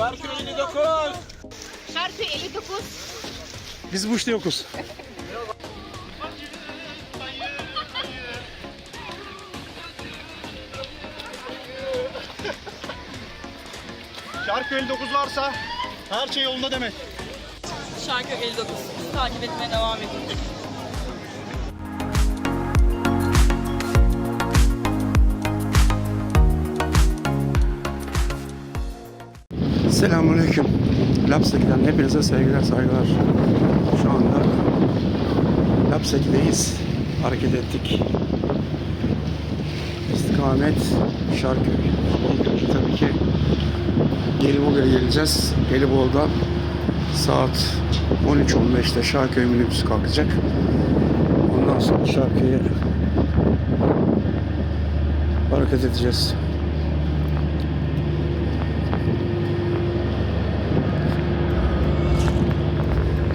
Şarköy 59. Şarkı 59. Biz bu işte yokuz. Şarkı 59 varsa her şey yolunda demek. Şarkı 59. Bizi takip etmeye devam edin. Selamünaleyküm. Lapseki'den hepinize sevgiler, saygılar. Şu anda Lapseki'deyiz. Hareket ettik. İstikamet Şarköy. İlk tabii ki Gelibolu'ya geleceğiz. Gelibolu'dan saat 13.15'te Şarköy minibüsü kalkacak. Ondan sonra Şarköy'e hareket edeceğiz.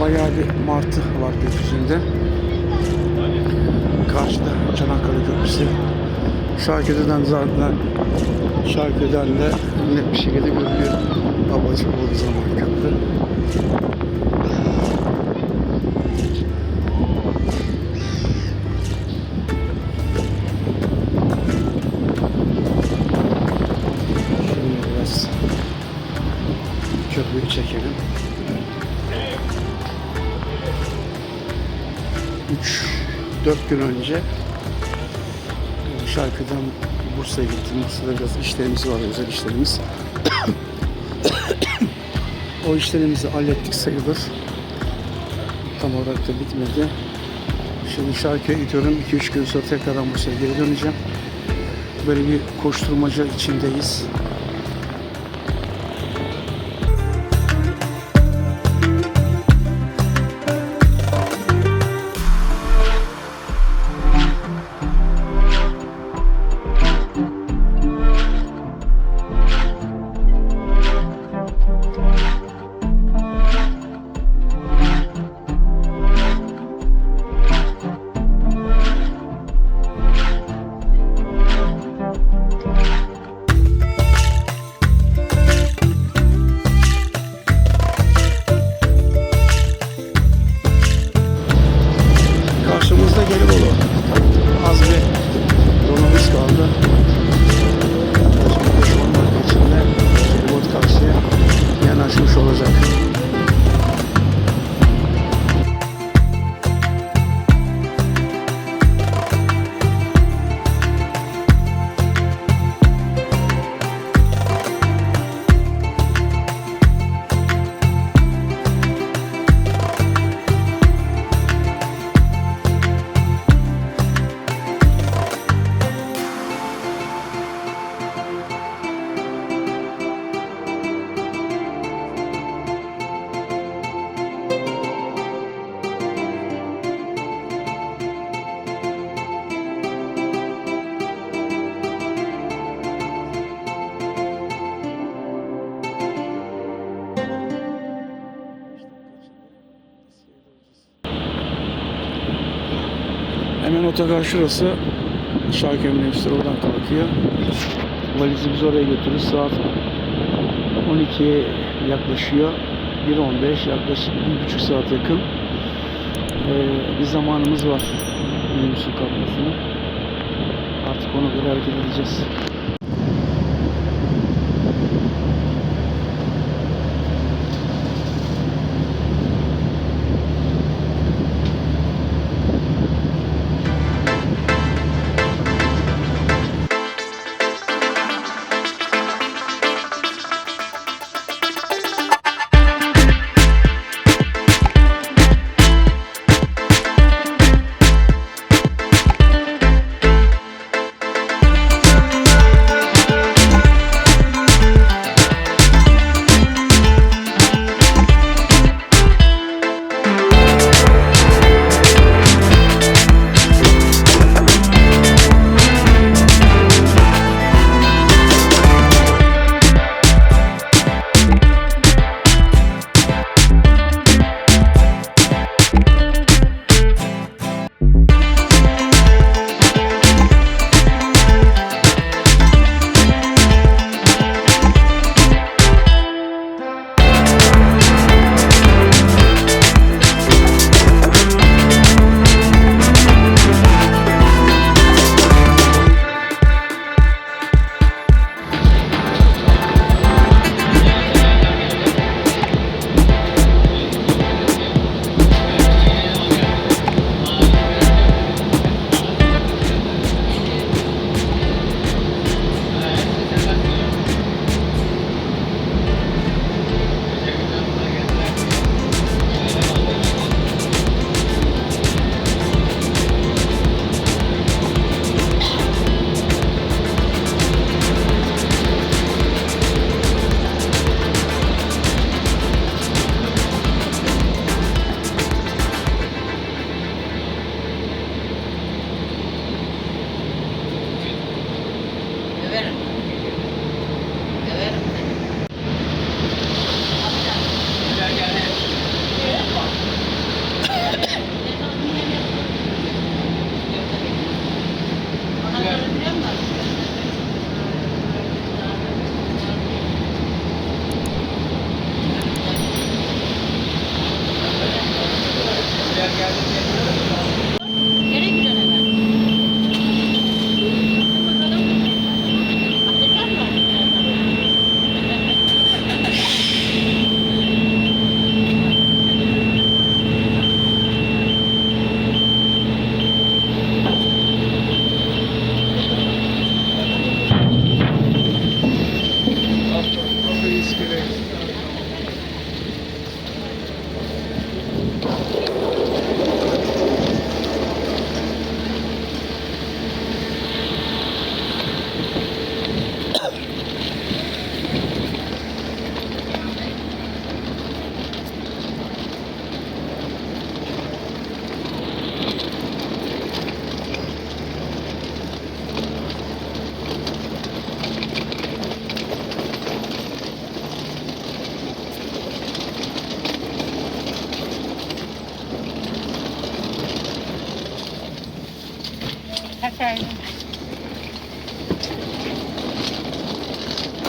Bayağı bir martı var gökyüzünde. Karşıda Çanakkale Köprüsü. Şarköy'den zaten Şarköy'den de net bir şekilde görülüyor. Babacık olduğu zaman köprü. 3-4 gün önce Şarkı'dan Bursa'ya gittim. Bursa'da biraz işlerimiz var, özel işlerimiz. o işlerimizi hallettik sayılır. Tam olarak da bitmedi. Şimdi Şarkı'ya gidiyorum. 2-3 gün sonra tekrardan Bursa'ya geri döneceğim. Böyle bir koşturmaca içindeyiz. Hemen otogar şurası. Şarköy minibüsleri oradan kalkıyor. Valizi biz oraya götürürüz. Saat 12'ye yaklaşıyor. 1.15 yaklaşık bir buçuk saat yakın. Ee, bir zamanımız var minibüsün kalkmasına. Artık ona göre hareket edeceğiz.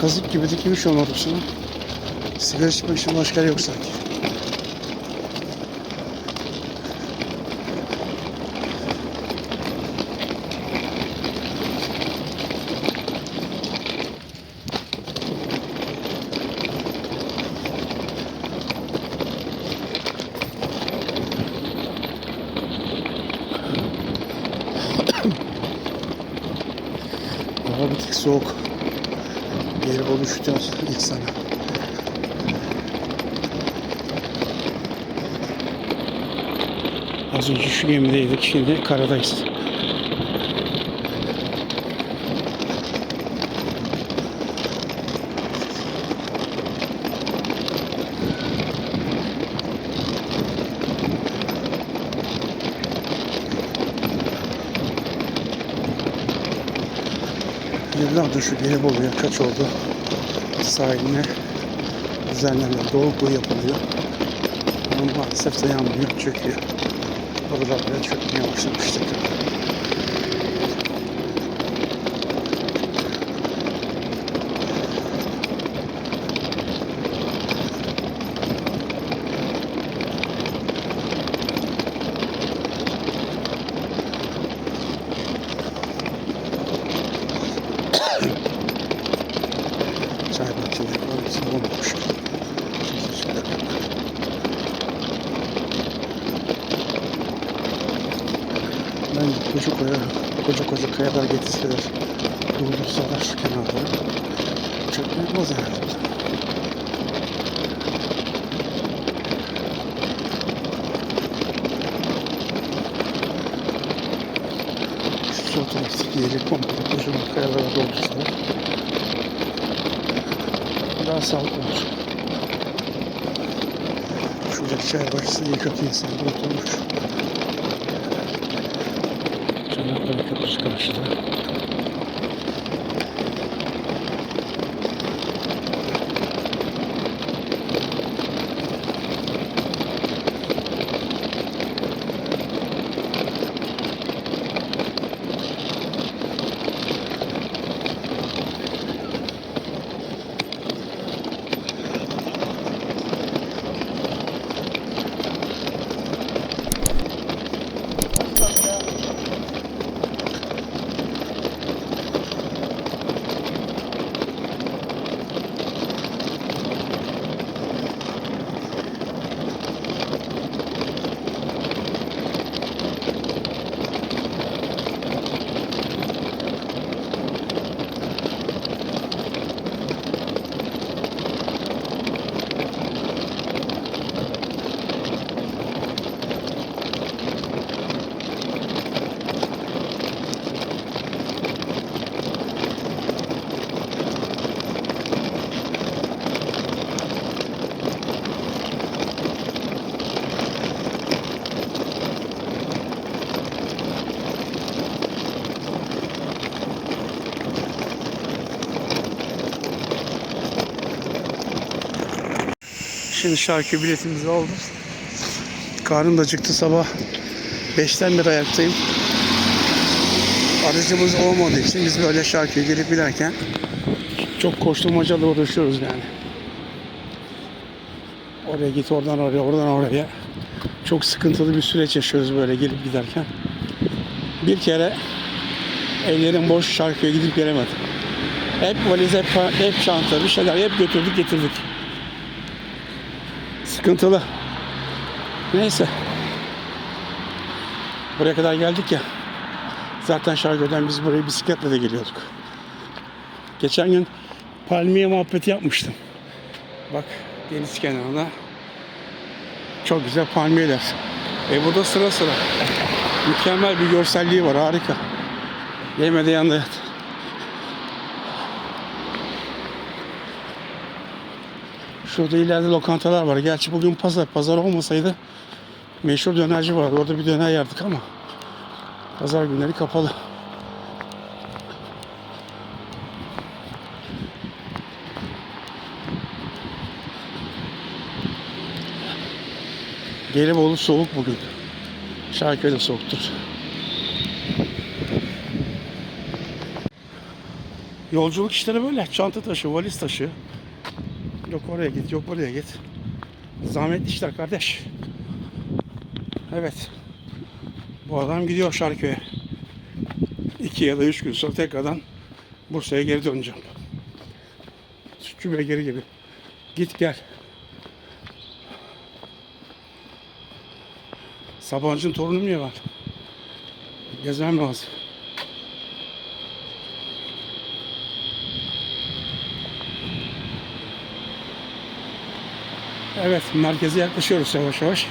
Kazık gibi dikilmiş onun ortasına. Sigara içmek için başka yok sanki. Hava bir tık soğuk. Geri oluşturuyor insana. Az önce şu gemideydik, şimdi karadayız. Şu Gelibolu'ya kaç oldu sahiline düzenleme, dolgu yapılıyor. Ama maalesef dayanmıyor, çöküyor. Oralar bile çökmeye başlamıştı. Çay bahçeleri var, bizim olmamış. Ben koca koca, koca koca kayalar getirseler, durdursalar şu kenarları, çok yapmaz herhalde. Şu taraftaki yeri komple kocaman kayalara doldursalar, daha sağlıklı olur. Şuradaki çay bahçesinde kötü insanlar oturmuş. Çanakkale Köprüsü karşıda. Şimdi şarkı biletimizi aldık. Karnım da acıktı sabah. 5'ten beri ayaktayım. Aracımız olmadığı için biz böyle şarkıya gelip giderken çok koşturmacalı uğraşıyoruz yani. Oraya git oradan oraya oradan oraya. Çok sıkıntılı bir süreç yaşıyoruz böyle gelip giderken. Bir kere ellerim boş şarkıya gidip gelemedim. Hep valiz, hep, hep çanta, bir şeyler hep götürdük getirdik. Sıkıntılı. Neyse. Buraya kadar geldik ya. Zaten Şarköy'den biz buraya bisikletle de geliyorduk. Geçen gün palmiye muhabbeti yapmıştım. Bak deniz kenarında çok güzel palmiyeler. E burada sıra sıra. Mükemmel bir görselliği var harika. Yemede yanında yat. Şurada ileride lokantalar var. Gerçi bugün pazar. Pazar olmasaydı meşhur dönerci vardı. Orada bir döner yerdik ama pazar günleri kapalı. Gelibolu soğuk bugün. Şarköy'de soğuktur. Yolculuk işleri böyle. Çanta taşı, valiz taşı. Yok oraya git, yok buraya git. Zahmetli işler kardeş. Evet. Bu adam gidiyor Şarköy'e. İki ya da üç gün sonra tekrardan Bursa'ya geri döneceğim. Sütçü geri gibi. Git gel. Sabancı'nın torunu mu ya var? Gezmem lazım. Evet, merkeze yaklaşıyoruz yavaş yavaş.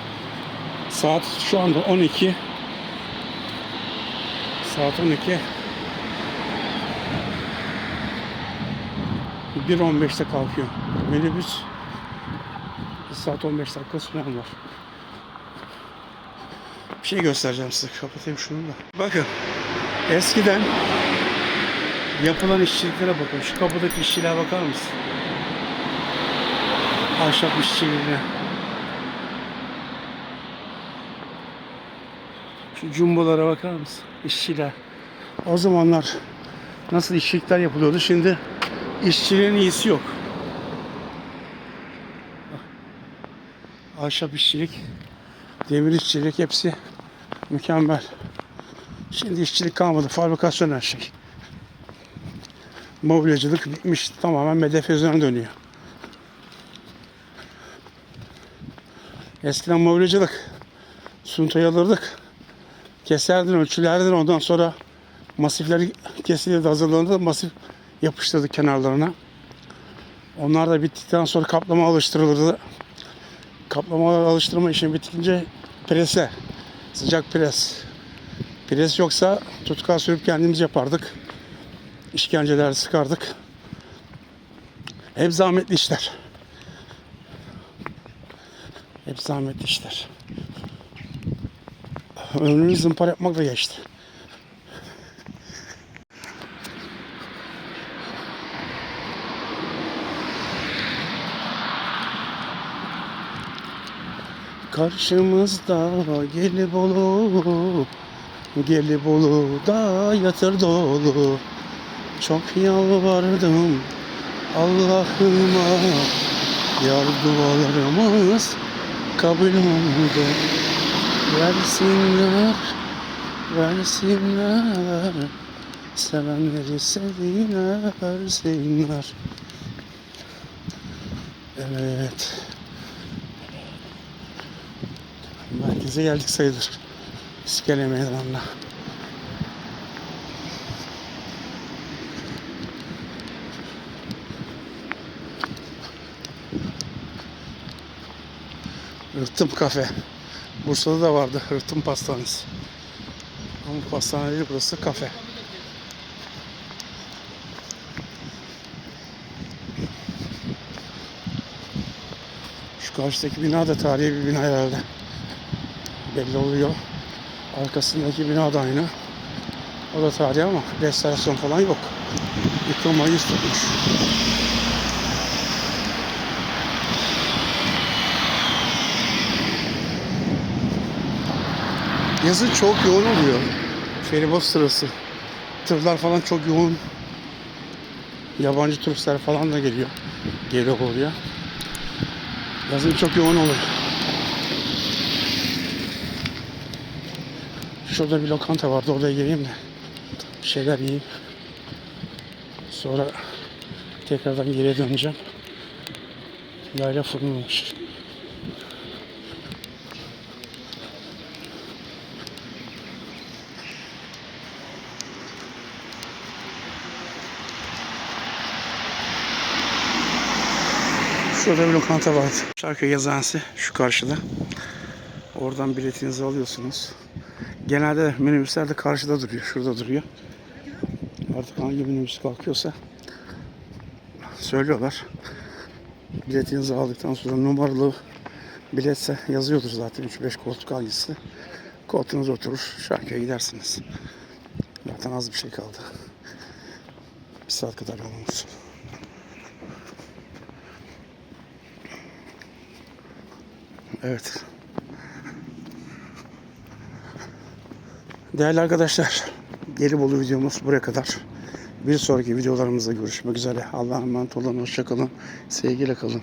Saat şu anda 12. Saat 12. 1.15'te kalkıyor. Minibüs 1 saat 15 dakika süren var. Bir şey göstereceğim size. Kapatayım şunu da. Bakın. Eskiden yapılan işçiliklere bakın. Şu kapıdaki işçiliğe bakar mısın? Ahşap işçiliğine. Şu jumbolara bakar mısın? İşçiler. O zamanlar nasıl işçilikler yapılıyordu şimdi işçiliğin iyisi yok. Ahşap işçilik, demir işçilik hepsi mükemmel. Şimdi işçilik kalmadı. Fabrikasyon her şey. Mobilyacılık bitmiş. Tamamen medefe üzerine dönüyor. Eskiden mobilyacılık. Suntayı alırdık. Keserdin, ölçülerdin. Ondan sonra masifleri kesilirdi, hazırlanırdı. Masif yapıştırdık kenarlarına. Onlar da bittikten sonra kaplama alıştırılırdı. Kaplama alıştırma işi bitince prese, sıcak pres. Pres yoksa tutkal sürüp kendimiz yapardık. İşkenceler sıkardık. Hep zahmetli işler. Hep zahmetli işler. Ömrümüz zımpara yapmak da geçti. Karşımızda Gelibolu Gelibolu'da yatır dolu Çok yalvardım Allah'ıma Yar dualarımız kabul oldu Versinler Versinler Sevenleri sevdiler Sevsinler Evet Merkeze geldik sayılır. İskele meydanına. Rıhtım kafe. Bursa'da da vardı Rıhtım pastanesi. Ama pastane değil burası kafe. Şu karşıdaki bina da tarihi bir bina herhalde belli oluyor. Arkasındaki bina da aynı. O da tarihi ama restorasyon falan yok. Yıkılmayı tutmuş. Yazın çok yoğun oluyor. Feribot sırası. Tırlar falan çok yoğun. Yabancı turistler falan da geliyor. Geliyor oraya. Yazın çok yoğun oluyor. Şurada bir lokanta vardı oraya gireyim de bir şeyler yiyeyim. Sonra tekrardan geriye döneceğim. Yayla fırınmış. Şurada bir lokanta vardı. Şarköy yazıhanesi şu karşıda. Oradan biletinizi alıyorsunuz. Genelde minibüsler de karşıda duruyor. Şurada duruyor. Artık hangi minibüs kalkıyorsa söylüyorlar. Biletinizi aldıktan sonra numaralı biletse yazıyordur zaten 3-5 koltuk hangisi. Koltuğunuz oturur. Şarkıya gidersiniz. Zaten az bir şey kaldı. Bir saat kadar yolumuz. Evet. Değerli arkadaşlar, Gelibolu videomuz buraya kadar. Bir sonraki videolarımızda görüşmek üzere. Allah'a emanet olun, hoşçakalın, sevgiyle kalın.